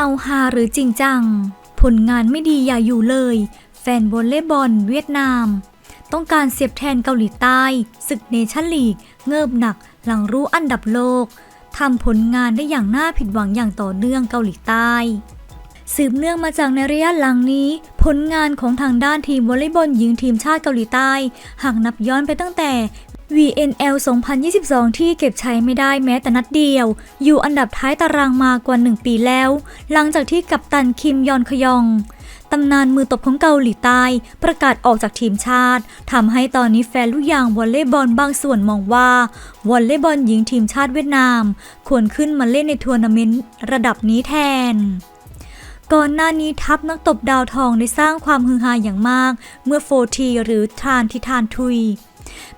เอาฮาหรือจริงจัง ผลงานไม่ดีอย่าอยู่เลย แฟนวอลเลย์บอลเวียดนาม ต้องการเสียบแทนเกาหลีใต้ศึกเนชั่นลีก เงิบหนักหลังรู้อันดับโลกทำผลงานได้อย่างน่าผิดหวังอย่างต่อเนื่องเกาหลีใต้ สืบเนื่องมาจากในระยะหลังนี้ ผลงานของทางด้านทีมวอลเลย์บอลหญิงทีมชาติเกาหลีใต้ หากนับย้อนไปตั้งแต่ VNL 2022 ที่เก็บใช้ไม่ได้แม้แต่นัดเดียว อยู่อันดับท้ายตารางมากว่า 1 ปีแล้ว หลังจากที่กัปตันคิมยอนคยองตำนานมือตบของเกาหลีใต้ ประกาศออกจากทีมชาติทำให้ตอนนี้แฟนลูกยางวอลเลย์บอลบางส่วนมองว่าวอลเลย์บอลหญิงทีมชาติเวียดนาม ควรขึ้นมาเล่นในทัวร์นาเมนต์ระดับนี้แทนก่อนหน้านี้ทัพนักตบดาวทองได้สร้างความฮือฮาอย่างมาก เมื่อโฟทีหรือทานทิทานทุย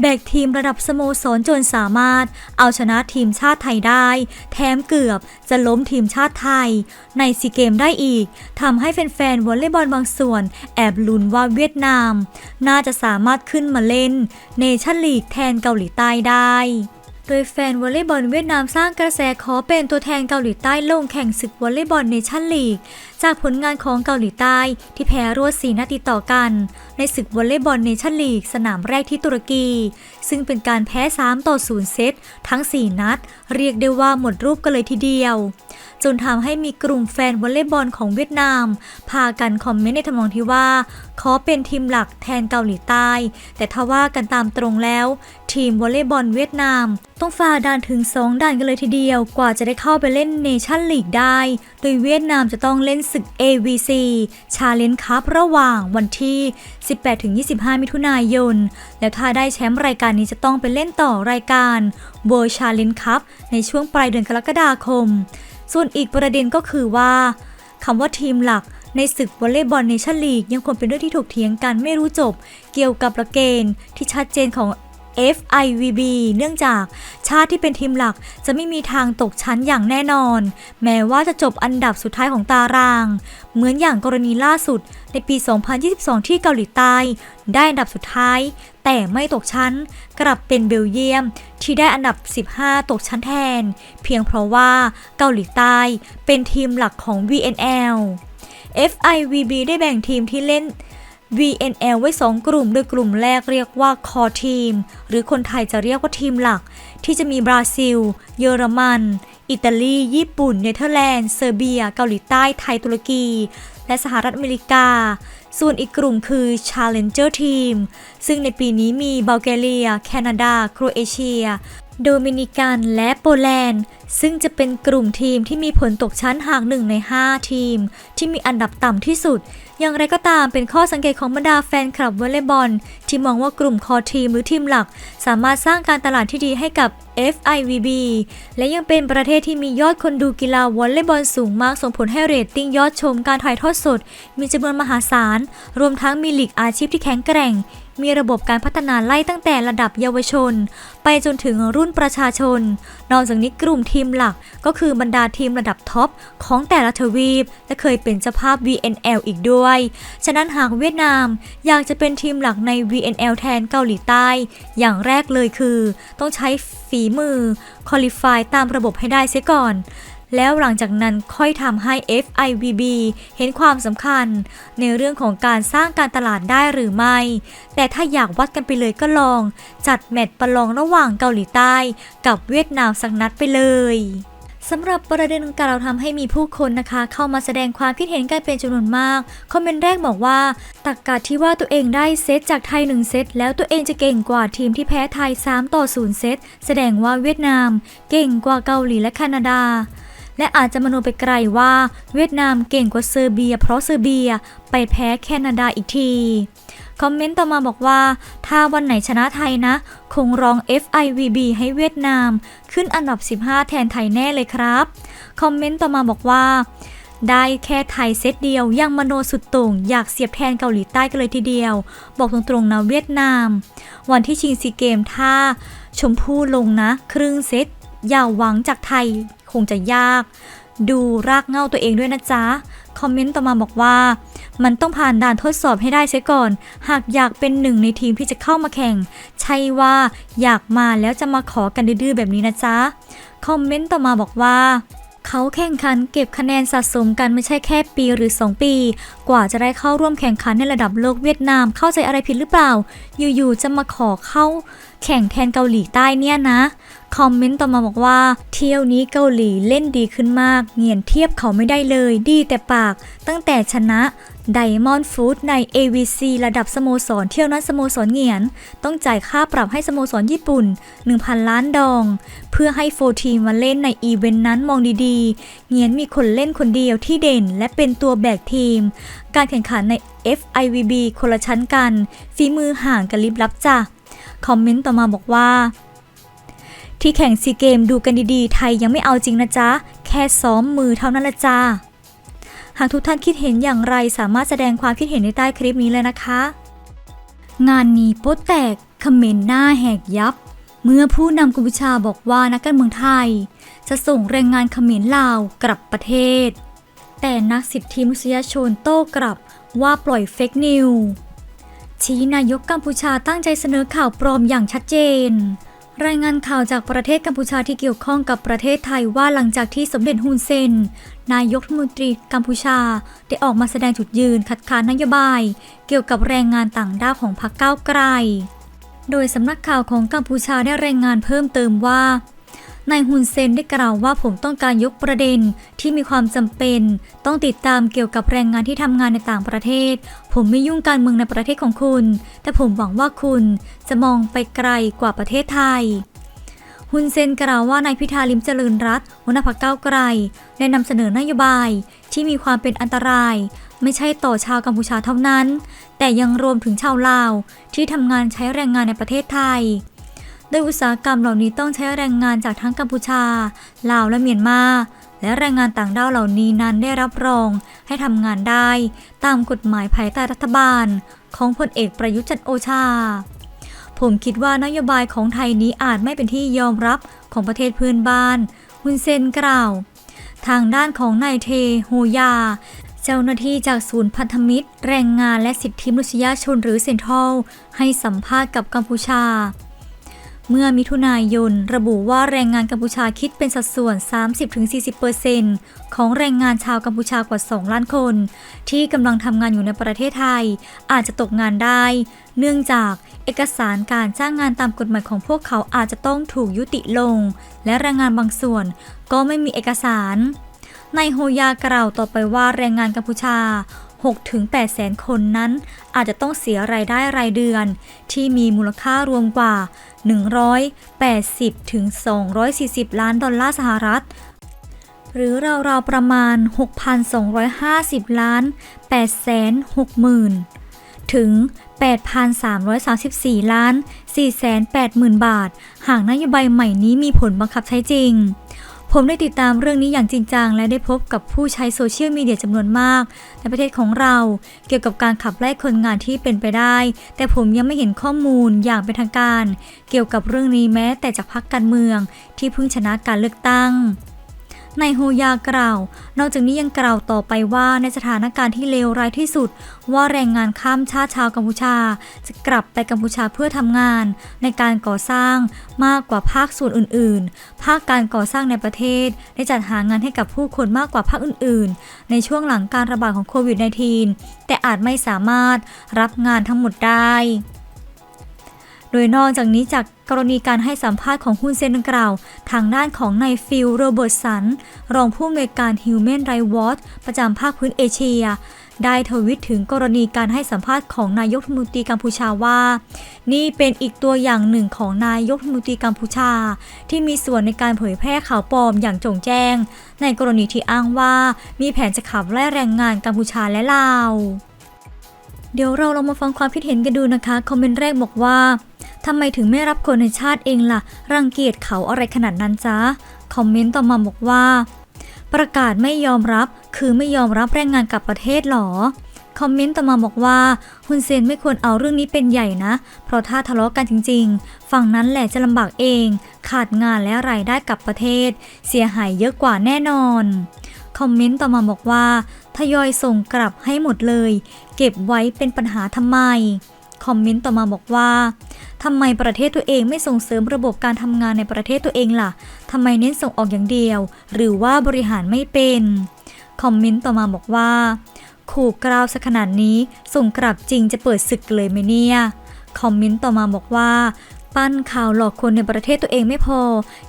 แบกทีมระดับสโมสรจนสามารถเอาชนะทีมชาติไทยได้ แถมเกือบจะล้มทีมชาติไทย ในซีเกมได้อีกทำให้แฟนๆวอลเลย์บอลบางส่วน แอบลุ้นว่าเวียดนาม น่าจะสามารถขึ้นมาเล่น เนชั่นลีกแทนเกาหลีใต้ได้ โดยแฟนวอลเลย์บอลเวียดนามสร้างกระแสขอเป็นตัวแทนเกาหลีใต้ลงแข่งศึกวอลเลย์บอลเนชั่นลีก จากผลงานของเกาหลีใต้ที่แพ้รวดสีนัดติดต่อกัน ในศึกวอลเลย์บอลเนชั่นลีก สนามแรกที่ตุรกี ซึ่งเป็นการแพ้ 3 ต่อ 0 เซตทั้ง 4 นัด เรียกได้ว่าหมดรูปกันเลยทีเดียว จนทำให้มีกลุ่มแฟนวอลเลย์บอลของเวียดนาม พากันคอมเมนต์ในทำนองที่ว่า ขอเป็นทีมหลักแทนเกาหลีใต้ แต่ถ้าว่ากันตามตรงแล้ว ทีมวอลเลย์บอลเวียดนาม ต้องฝ่าด่านถึง 2 ด่านกันเลยทีเดียว กว่าจะได้เข้าไปเล่นเนชั่นลีกได้ โดยเวียดนามจะต้องเล่นศึก AVC Challenge Cup ระหว่างวันที่ 18-25 มิถุนายน แล้วถ้าได้แชมป์รายการนี้จะต้องไปเล่นต่อรายการ World Challenge Cup ในช่วงปลายเดือนกรกฎาคม ส่วนอีกประเด็นก็คือว่าคำว่าทีมหลักในศึกวอลเลย์บอลเนชั่นลีกยังคงเป็นเรื่องที่ถกเถียงกันไม่รู้จบ เกี่ยวกับหลักเกณฑ์ที่ชัดเจนของ FIVB เนื่องจากชาติที่เป็นทีมหลักจะไม่มีทางตกชั้นอย่างแน่นอน แม้ว่าจะจบอันดับสุดท้ายของตาราง เหมือนอย่างกรณีล่าสุดในปี 2022 ที่เกาหลีใต้ ได้อันดับสุดท้าย แต่ไม่ตกชั้น กลับเป็นเบลเยียมที่ได้อันดับ 15 ตกชั้นแทน เพียงเพราะว่าเกาหลีใต้เป็นทีมหลักของ VNL FIVB ได้แบ่งทีมที่เล่น VNL ไว้ 2 กลุ่ม โดยกลุ่มแรกเรียกว่า Core Team หรือคนไทยจะเรียกว่าทีมหลัก ที่จะมีบราซิล เยอรมัน อิตาลี ญี่ปุ่น เนเธอร์แลนด์ เซอร์เบีย เกาหลีใต้ ไทย ตุรกี และสหรัฐอเมริกา ส่วนอีกกลุ่มคือ Challenger Team ซึ่งในปีนี้มีบัลแกเรีย แคนาดา โครเอเชีย โดมินิกันและโปแลนด์ ซึ่งจะเป็นกลุ่มทีมที่มีผลตกชั้นหากหนึ่งใน 5 ทีม ที่มีอันดับต่ำที่สุด อย่างไรก็ตามเป็นข้อสังเกตของบรรดาแฟนคลับวอลเลย์บอล ที่มองว่ากลุ่มคอทีมหรือทีมหลัก สามารถสร้างการตลาดที่ดีให้กับ FIVB และยังเป็นประเทศที่มียอดคนดูกีฬาวอลเลย์บอลสูงมากส่งผลให้เรตติ้งยอดชมการถ่ายทอดสด มีจำนวนมหาศาล รวมทั้งมีลีกอาชีพที่แข็งแกร่ง มีระบบการพัฒนาไล่ตั้งแต่ระดับเยาวชน ไปจนถึงรุ่นประชาชน นอกจากนี้กลุ่มทีมหลักก็คือบรรดาทีมระดับท็อปของแต่ละทวีป และเคยเป็นเจ้าภาพ VNL อีกด้วย ฉะนั้นหากเวียดนามอยากจะเป็นทีมหลักใน VNL แทนเกาหลีใต้ อย่างแรกเลยคือ ต้องใช้ฝีมือคอลิฟายตามระบบให้ได้เสียก่อน แล้วหลังจากนั้นค่อยทำให้ FIVB เห็นความสำคัญ ในเรื่องของการสร้างการตลาดได้หรือไม่ แต่ถ้าอยากวัดกันไปเลยก็ลอง จัดแมตช์ประลองระหว่างเกาหลีใต้ กับเวียดนามสักนัดไปเลยสำหรับประเด็นดังกล่าทำให้มีผู้คนนะคะ เข้ามาแสดงความคิดเห็นกันเป็นจำนวนมาก คอมเมนต์แรกบอกว่าตักกะที่ว่าตัวเองได้เซตจากไทย 1 เซตแล้วตัวเองจะเก่งกว่าทีมที่แพ้ไทย 3 ต่อ 0 เซตแสดงว่าเวียดนาม เก่งกว่าเกาหลีและแคนาดา และอาจจะมโนไปไกลว่าเวียดนามเก่งกว่าเซอร์เบีย เพราะเซอร์เบียไปแพ้แคนาดาอีกที คอมเมนต์ต่อมาบอกว่า ถ้าวันไหนชนะไทยนะ คงร้อง FIVB ให้เวียดนาม ขึ้นอันดับ 15 แทนไทยแน่เลยครับ คอมเมนต์ต่อมาบอกว่าได้แค่ไทยเซตเดียวยังมโนสุดโต่งอยากเสียบแทนเกาหลีใต้กันเลยทีเดียว บอกตรงๆนะเวียดนาม วันที่ชิงซีเกมถ้า ชมพู่ลงนะ ครึ่งเซตอย่าหวังจากไทย คงจะยาก ดูรากเง้าตัวเองด้วยนะจ๊ะ คอมเมนต์ต่อมาบอกว่า มันต้องผ่านด่านทดสอบให้ได้เสียก่อน หากอยากเป็นหนึ่งในทีมที่จะเข้ามาแข่ง ใช่ว่าอยากมาแล้วจะมาขอกันดื้อๆแบบนี้นะจ๊ะ คอมเมนต์ต่อมาบอกว่าเขาแข่งขันเก็บคะแนนสะสมกันไม่ใช่แค่ปีหรือ 2 ปี กว่าจะได้เข้าร่วมแข่งขันในระดับโลกเวียดนามเข้าใจอะไรผิดหรือเปล่า อยู่ๆจะมาขอเข้าแข่งแทนเกาหลีใต้เนี่ยนะ คอมเมนต์ต่อมาบอกว่า เที่ยวนี้เกาหลีเล่นดีขึ้นมาก เงียนเทียบเขาไม่ได้เลยดีแต่ปาก ตั้งแต่ชนะไดมอนด์ฟู้ดใน AVC ระดับสโมสรเที่ยวนั้นสโมสรเงียน ต้องจ่ายค่าปรับให้สโมสรญี่ปุ่น 1,000 ล้านดอง เพื่อให้โฟทีมมาเล่นในอีเวนต์นั้นมองดีๆ เงียนมีคนเล่นคนเดียวที่เด่นและเป็นตัวแบกทีม การแข่งขันใน FIVB คนละชั้นกัน ฝีมือห่างกันลิบลับจ้ะคอมเมนต์ต่อมาบอกว่า ที่แข่งซีเกมดูกันดีๆ ไทยยังไม่เอาจริงนะจ๊ะ แค่ซ้อมมือเท่านั้นละจ้า หากทุกท่านคิดเห็นอย่างไรสามารถแสดงความคิดเห็นในใต้คลิปนี้เลยนะคะ งานนี้โป๊แตกคอมเมนต์หน้าแหกยับ เมื่อผู้นำกัมพูชาบอกว่านักการเมืองไทย จะส่งแรงงานเขมรลาวกลับประเทศ แต่นักสิทธิมนุษยชนโต้กลับว่าปล่อยเฟกนิวชี้นายกกัมพูชาตั้งใจเสนอข่าวปลอมอย่างชัดเจน รายงานข่าวจากประเทศกัมพูชาที่เกี่ยวข้องกับประเทศไทยว่าหลังจากที่สมเด็จฮุนเซน นายกรัฐมนตรีกัมพูชา ได้ออกมาแสดงจุดยืนคัดค้านนโยบาย เกี่ยวกับแรงงานต่างด้าวของพรรคก้าวไกล โดยสำนักข่าวของกัมพูชาได้รายงานเพิ่มเติมว่า นายฮุนเซนได้กล่าวว่าผมต้องการยกประเด็นที่มีความจำเป็น ต้องติดตามเกี่ยวกับแรงงานที่ทำงานในต่างประเทศ ผมไม่ยุ่งการเมืองในประเทศของคุณ แต่ผมหวังว่าคุณจะมองไปไกลกว่าประเทศไทยฮุนเซนกล่าวว่านายพิธาลิมเจริญรัตหัวหน้าพรรคก้าวไกลได้นำเสนอนโยบายที่มีความเป็นอันตราย ไม่ใช่ต่อชาวกัมพูชาเท่านั้น แต่ยังรวมถึงชาวลาวที่ทำงานใช้แรงงานในประเทศไทย โดยอุตสาหกรรมเหล่านี้ต้องใช้แรงงานจากทั้งกัมพูชา ลาวและเมียนมา และแรงงานต่างด้าวเหล่านี้นั้นได้รับรองให้ทำงานได้ ตามกฎหมายภายใต้รัฐบาล ของพลเอกประยุทธ์จันโอชา ผมคิดว่านโยบายของไทยนี้อาจไม่เป็นที่ยอมรับของประเทศเพื่อนบ้านฮุนเซนกล่าว ทางด้านของนายเทโฮยาเจ้าหน้าที่จากศูนย์พันธมิตร แรงงานและสิทธิมนุษยชนหรือเซ็นทรัลให้สัมภาษณ์กับกัมพูชา เมื่อมิถุนายน ระบุว่าแรงงานกัมพูชาคิดเป็นสัดส่วน 30-40%ของแรงงานชาวกัมพูชากว่า 2 ล้านคน ที่กำลังทำงานอยู่ในประเทศไทย อาจจะตกงานได้ เนื่องจากเอกสารการจ้างงานตามกฎหมายของพวกเขาอาจจะต้องถูกยุติลง และแรงงานบางส่วนก็ไม่มีเอกสารนายโฮยากล่าวต่อไปว่าแรงงานกัมพูชา 6-8แสนคนนั้น อาจจะต้องเสียรายได้รายเดือน ที่มีมูลค่ารวมกว่า 180-240 ล้านดอลลาร์สหรัฐ หรือราวๆประมาณ 6,250 ล้าน8แสน60,000 ถึง 8,334 ล้าน480,000 บาท หากนโยบายใหม่นี้มีผลบังคับใช้จริง ผมได้ติดตามเรื่องนี้อย่างจริงจัง และได้พบกับผู้ใช้โซเชียลมีเดียจำนวนมาก ในประเทศของเรา เกี่ยวกับการขับไล่คนงานที่เป็นไปได้ แต่ผมยังไม่เห็นข้อมูลอย่างเป็นทางการ เกี่ยวกับเรื่องนี้แม้แต่จากพรรคการเมือง ที่เพิ่งชนะการเลือกตั้ง นายโฮยากล่าว นอกจากนี้ยังกล่าวต่อไปว่าในสถานการณ์ที่เลวร้ายที่สุด ว่าแรงงานข้ามชาติชาวกัมพูชา จะกลับไปกัมพูชาเพื่อทำงาน ในการก่อสร้างมากกว่าภาคส่วนอื่น ๆ ภาคการก่อสร้างในประเทศ ได้จัดหางานให้กับผู้คนมากกว่าภาคอื่น ๆ ในช่วงหลังการระบาดของโควิด -19 แต่อาจไม่สามารถรับงานทั้งหมดได้ โดยนอกจากนี้จากกรณีการให้สัมภาษณ์ของฮุนเซนดังกล่าว ทางด้านของนายฟิลโรเบิร์ตสัน รองผู้อำนวยการ Human Rights Watch ประจำภาคพื้นเอเชีย ได้ทวิตถึงกรณีการให้สัมภาษณ์ของนายกรัฐมนตรีกัมพูชาว่า นี่เป็นอีกตัวอย่างหนึ่งของนายกรัฐมนตรีกัมพูชา ที่มีส่วนในการเผยแพร่ข่าวปลอมอย่างจงแจ้ง ในกรณีที่อ้างว่ามีแผนจะขับไล่แรงงานกัมพูชาและลาวเดี๋ยวเราลองมาฟังความคิดเห็นกันดูนะคะ คอมเมนต์แรกบอกว่า ทำไมถึงไม่รับคนในชาติเองล่ะ รังเกียจเขาอะไรขนาดนั้นจ๊ะคอมเมนต์ต่อมาบอกว่า ประกาศไม่ยอมรับ คือไม่ยอมรับแรงงานกลับประเทศหรอคอมเมนต์ต่อมาบอกว่าฮุนเซนไม่ควรเอาเรื่องนี้เป็นใหญ่นะ เพราะถ้าทะเลาะกันจริง ๆ ฝั่งนั้นแหละจะลำบากเอง ขาดงานและรายได้กลับประเทศ เสียหายเยอะกว่าแน่นอนคอมเมนต์ต่อมาบอกว่า ทยอยส่งกลับให้หมดเลย เก็บไว้เป็นปัญหาทำไม คอมเมนต์ต่อมาบอกว่าทำไมประเทศตัวเองไม่ส่งเสริมระบบการทำงานในประเทศตัวเองล่ะทำไมเน้นส่งออกอย่างเดียว หรือว่าบริหารไม่เป็น คอมเมนต์ต่อมาบอกว่าขู่กราวสักขนาดนี้ส่งกลับจริงจะเปิดศึกเลยไหมเนี่ย คอมเมนต์ต่อมาบอกว่า ปั้นข่าวหลอกคนในประเทศตัวเองไม่พอ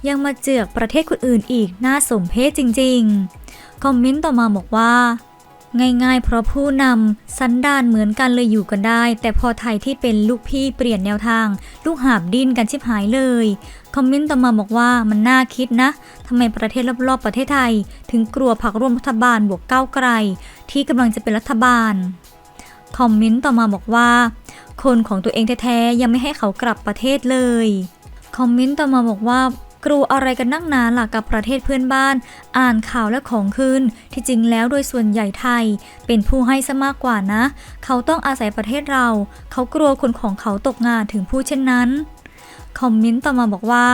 ยังมาเจือกประเทศคนอื่นอีกน่าสมเพชจริง ๆ คอมเมนต์ต่อมาบอกว่า ง่ายๆ เพราะผู้นำสันดานเหมือนกันเลยอยู่กันได้ แต่พอไทยที่เป็นลูกพี่เปลี่ยนแนวทาง ลูกหาบดิ้นกันชิบหายเลย คอมเมนต์ต่อมาบอกว่ามันน่าคิดนะทำไมประเทศรอบๆประเทศไทย ถึงกลัวผักร่วมรัฐบาลบวกก้าวไกล ที่กำลังจะเป็นรัฐบาลคอมเมนต์ต่อมาบอกว่า คนของตัวเองแท้ๆยังไม่ให้เขากลับประเทศเลยคอมเมนต์ต่อมาบอกว่า กลัวอะไรกันนักหนานหล่ะกับประเทศเพื่อนบ้าน อ่านข่าวและของขึ้นที่จริงแล้วโดยส่วนใหญ่ไทย เป็นผู้ให้ซะมากกว่านะ เขาต้องอาศัยประเทศเรา เขากลัวคนของเขาตกงานถึงพูดเช่นนั้น คอมเมนต์ต่อมาบอกว่า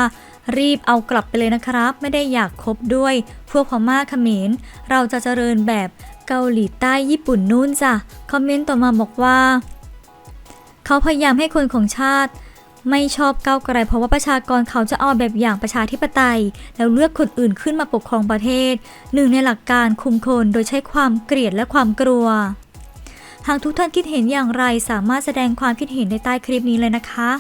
รีบเอากลับไปเลยนะครับ ไม่ได้อยากคบด้วย พวกพม่าเขมร เราจะเจริญแบบเกาหลีใต้ญี่ปุ่นนู่นจ้ะ คอมเมนต์ต่อมาบอกว่า เขาพยายามให้คนของชาติ ไม่ชอบก้าวไกลเพราะว่าประชากรเขาจะเอาแบบอย่างประชาธิปไตย แล้วเลือกคนอื่นขึ้นมาปกครองประเทศ หนึ่งในหลักการคุมคนโดยใช้ความเกลียดและความกลัว หากทุกท่านคิดเห็นอย่างไรสามารถแสดงความคิดเห็นในใต้คลิปนี้เลยนะคะ